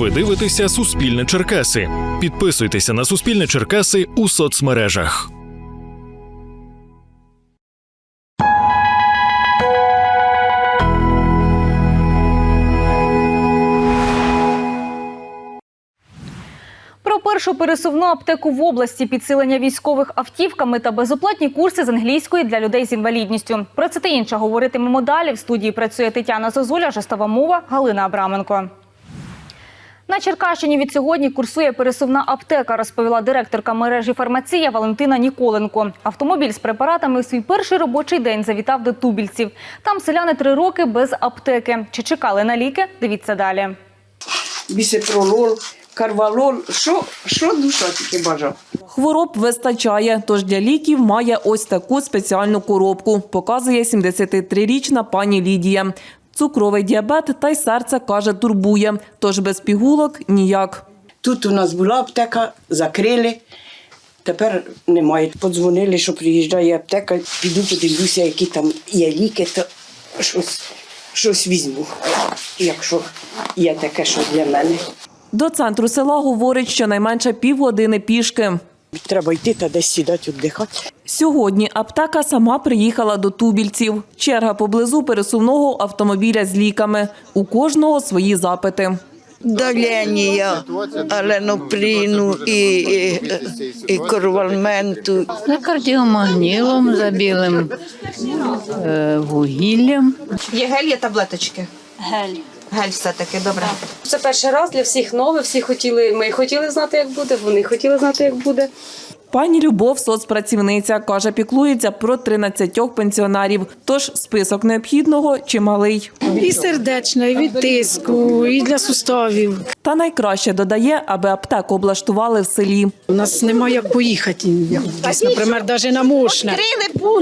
Ви дивитеся Суспільне Черкаси. Підписуйтеся на Суспільне Черкаси у соцмережах. Про першу пересувну аптеку в області, підсилення військових автівками та безоплатні курси з англійської для людей з інвалідністю. Про це та інше говоритимемо далі. В студії працює Тетяна Зозуля, жестова мова Галина Абраменко. На Черкащині від сьогодні курсує пересувна аптека, розповіла директорка мережі фармація Валентина Ніколенко. Автомобіль з препаратами в свій перший робочий день завітав до тубільців. Там селяни три роки без аптеки. Чи чекали на ліки? Дивіться далі. бісепролол, карвалол, що, що душа тільки бажав. Хвороб вистачає, тож для ліків має ось таку спеціальну коробку, показує 73-річна пані Лідія. Цукровий діабет та й серце, каже, турбує, тож без пігулок ніяк. Тут у нас була аптека, закрили, тепер немає. Подзвонили, що приїжджає аптека, піду подивлюся, які там є ліки, то щось, щось візьму, якщо є таке, що для мене. До центру села говорить, що найменше півгодини пішки. Треба йти та десь сідати, віддихати. Сьогодні аптека сама приїхала до тубільців. Черга поблизу пересувного автомобіля з ліками. У кожного свої запити. давлення, аленопріну і, і, і корвалменту. За кардіомагнілом, за білим е, вугіллям. Є гель, є таблеточки. Гель. Гель все-таки, добре. Це перший раз для всіх нове. Всі хотіли. Ми хотіли знати, як буде. Вони хотіли знати, як буде. Пані Любов, соцпрацівниця, каже, піклується про 13 пенсіонерів. Тож список необхідного чималий. І сердечна, і від тиску, і для суставів. Та найкраще додає, аби аптеку облаштували в селі. У нас немає як поїхати десь, наприклад, навіть на Мошне.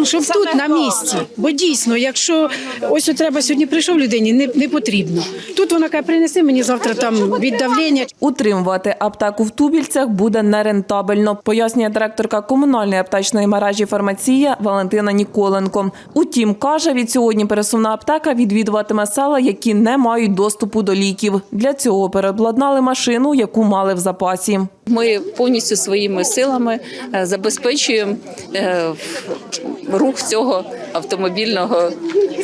Щоб тут на місці. Бо дійсно, якщо ось от треба сьогодні прийшов людині, не, не потрібно. Тут вона каже, принеси мені завтра там від давлення. Утримувати аптеку в Тубільцях буде нерентабельно, пояснює директорка комунальної аптечної мережі фармація Валентина Ніколенко. Утім, каже, від сьогодні пересувна аптека відвідуватиме села, які не мають доступу до ліків. Для цього переобладнали машину, яку мали в запасі. Ми повністю своїми силами е, забезпечуємо е, рух цього автомобільного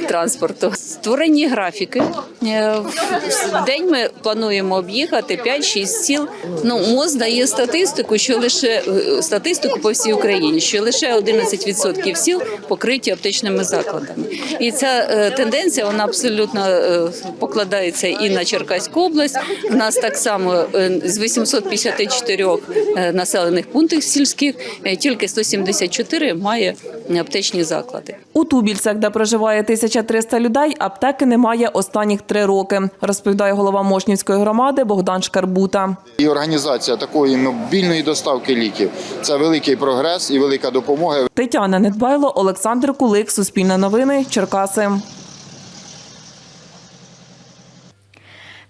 транспорту. Створені графіки. Е, В день ми плануємо об'їхати 5-6 сіл. Ну, МОЗ дає статистику, що лише статистику по всій Україні, що лише 11% сіл покриті аптечними закладами. І ця тенденція вона абсолютно покладається і на Черкаську область. У нас так само з 854 е, населених пунктів сільських е, тільки 174 має аптечні заклади. У Тубільцях, де проживає 1300 людей, аптеки немає останніх три роки, розповідає голова Мошнівської громади Богдан Шкарбута. І організація такої мобільної доставки ліків це великий прогрес і велика допомога. Тетяна Недбайло, Олександр Кулик, Суспільне новини, Черкаси.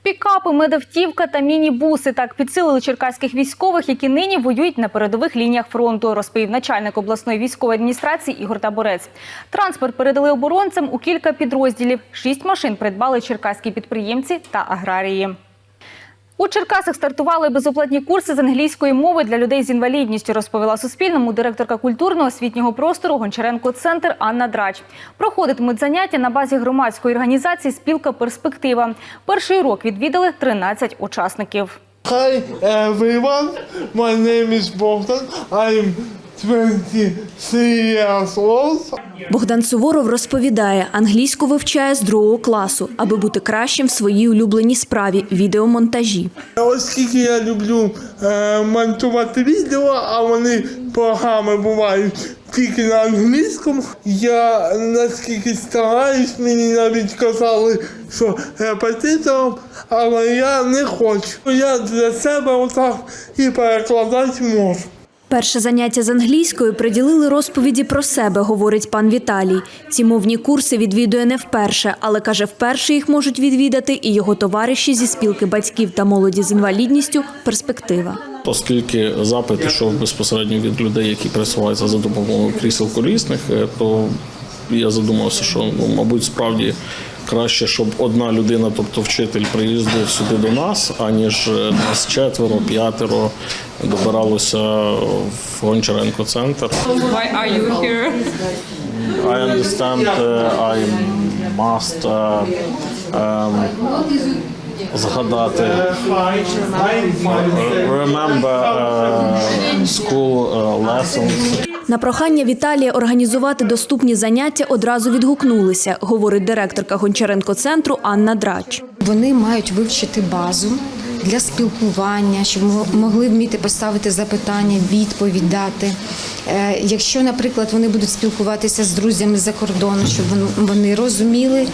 Пікапи, медавтівка та міні-буси так підсилили черкаських військових, які нині воюють на передових лініях фронту, розповів начальник обласної військової адміністрації Ігор Таборець. Транспорт передали оборонцям у кілька підрозділів. Шість машин придбали черкаські підприємці та аграрії. У Черкасах стартували безоплатні курси з англійської мови для людей з інвалідністю, розповіла Суспільному директорка культурного освітнього простору Гончаренко Центр Анна Драч. Проходитимуть заняття на базі громадської організації Спілка Перспектива. Перший урок відвідали 13 учасників. Hi everyone, my name is Bogdan. I'm 23 years old. Богдан Суворов розповідає, англійську вивчає з другого класу, аби бути кращим в своїй улюбленій справі відеомонтажі. Оскільки я люблю е, монтувати відео, а вони програми бувають тільки на англійському, я наскільки стараюсь, мені навіть казали, що репетитором, але я не хочу. Я для себе отак і перекладати можу. Перше заняття з англійської приділили розповіді про себе, говорить пан Віталій. Ці мовні курси відвідує не вперше, але каже, вперше їх можуть відвідати і його товариші зі спілки батьків та молоді з інвалідністю Перспектива. Оскільки запит йшов безпосередньо від людей, які пересуваються за допомогою крісел колісних, е, то я задумався, що ну, мабуть, справді краще, щоб одна людина, тобто вчитель, приїздив сюди до нас, аніж е, нас четверо, п'ятеро добиралося в Гончаренко центр. Why are you here? I understand uh, I must uh, um, згадати remember uh, school uh, lessons. На прохання Віталія організувати доступні заняття одразу відгукнулися, говорить директорка Гончаренко центру Анна Драч. Вони мають вивчити базу для спілкування, щоб могли вміти поставити запитання, відповідь дати. Е, Якщо, наприклад, вони будуть спілкуватися з друзями за кордону, щоб вони розуміли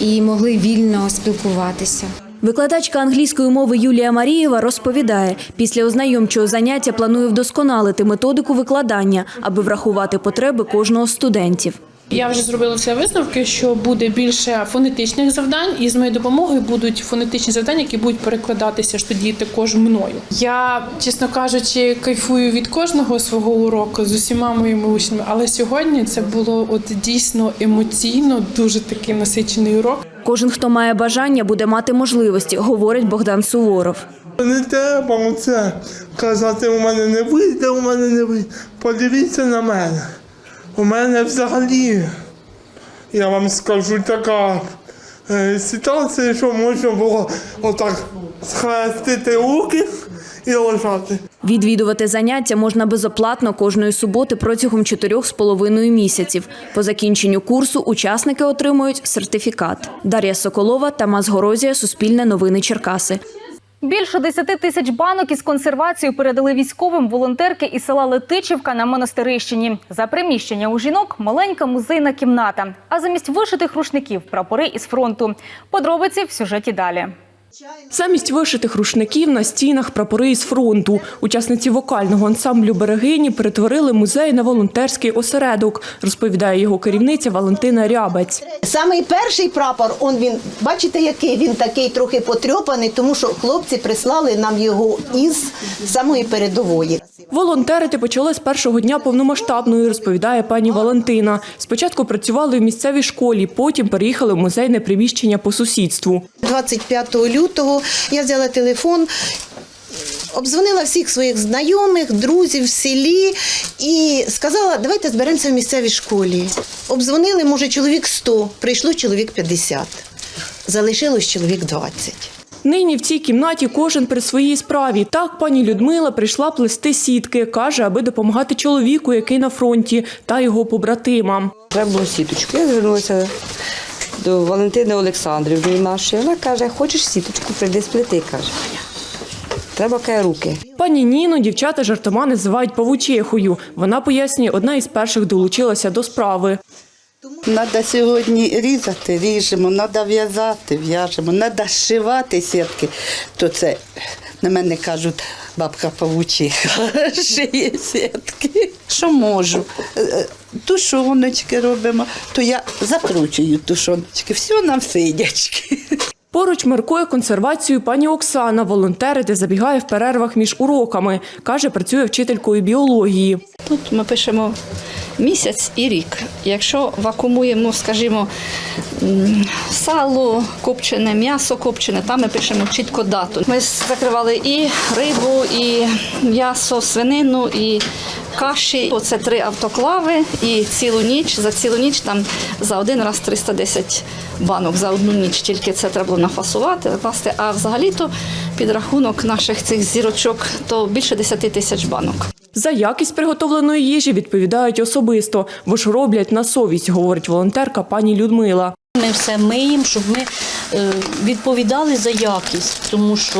і могли вільно спілкуватися. Викладачка англійської мови Юлія Марієва розповідає, після ознайомчого заняття планує вдосконалити методику викладання, аби врахувати потреби кожного з студентів. Я вже зробила все висновки, що буде більше фонетичних завдань, і з моєю допомогою будуть фонетичні завдання, які будуть перекладатися ж тоді також мною. Я, чесно кажучи, кайфую від кожного свого уроку з усіма моїми учнями, але сьогодні це було от дійсно емоційно дуже такий насичений урок. Кожен, хто має бажання, буде мати можливості, говорить Богдан Суворов. Не треба оце казати, у мене не вийде, у мене не вийде. Подивіться на мене. У мене взагалі, я вам скажу, така е, ситуація, що можна було отак схрестити руки і лежати. Відвідувати заняття можна безоплатно кожної суботи протягом чотирьох з половиною місяців. По закінченню курсу учасники отримують сертифікат. Дар'я Соколова, Тамас Горозія, Суспільне новини Черкаси. Більше 10 тисяч банок із консервацією передали військовим волонтерки із села Летичівка на Монастирищині. За приміщення у жінок маленька музейна кімната. А замість вишитих рушників прапори із фронту. Подробиці в сюжеті далі. Замість вишитих рушників на стінах прапори із фронту. Учасниці вокального ансамблю Берегині перетворили музей на волонтерський осередок, розповідає його керівниця Валентина Рябець. Самий перший прапор, он він, бачите, який він такий трохи потрьопаний, тому що хлопці прислали нам його із самої передової. Волонтерити почали з першого дня повномасштабної, розповідає пані Валентина. Спочатку працювали в місцевій школі, потім переїхали в музейне приміщення по сусідству. 25 лютого я взяла телефон. Обдзвонила всіх своїх знайомих, друзів в селі і сказала, давайте зберемося в місцевій школі. Обдзвонили, може, чоловік 100, прийшло чоловік 50. Залишилось чоловік 20. Нині в цій кімнаті кожен при своїй справі. Так пані Людмила прийшла плести сітки, каже, аби допомагати чоловіку, який на фронті, та його побратимам. Треба було сіточку. Я звернулася до Валентини Олександрівни нашої. Вона каже, хочеш сіточку, прийди сплети, каже. Треба каже, руки. Пані Ніну дівчата жартома називають павучихою. Вона пояснює, одна із перших долучилася до справи. Треба сьогодні різати, ріжемо, треба в'язати, в'яжемо, треба зшивати сітки. То це на мене кажуть, бабка павучиха, шиє сітки. Що можу? Тушоночки робимо, то я закручую тушоночки, все нам сидячки. Поруч маркує консервацію пані Оксана. Волонтерити забігає в перервах між уроками. Каже, працює вчителькою біології. Тут ми пишемо місяць і рік. Якщо вакуумуємо, скажімо, сало копчене, м'ясо копчене, там ми пишемо чітко дату. Ми закривали і рибу, і м'ясо, свинину, і каші. Оце три автоклави і цілу ніч. За цілу ніч там за один раз 310 банок за одну ніч. Тільки це треба було нафасувати, накласти. А взагалі-то підрахунок наших цих зірочок то більше 10 тисяч банок. За якість приготовленої їжі відповідають особисто, бо ж роблять на совість, говорить волонтерка пані Людмила. Ми все миємо, щоб ми е, відповідали за якість, тому що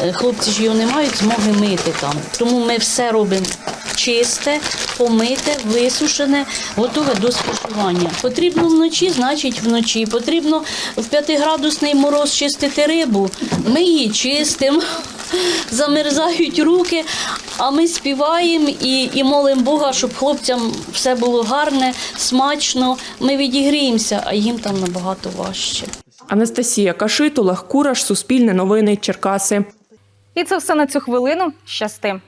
е, хлопці ж його не мають змоги мити там. Тому ми все робимо чисте, помите, висушене, готове до споживання. Потрібно вночі, значить вночі. Потрібно в п'ятиградусний мороз чистити рибу. Ми її чистимо. Замерзають руки, а ми співаємо і, і молимо Бога, щоб хлопцям все було гарне, смачно. Ми відігріємося, а їм там набагато важче. Анастасія Кашит, Олег Кураш, Суспільне новини, Черкаси. І це все на цю хвилину. Щасти.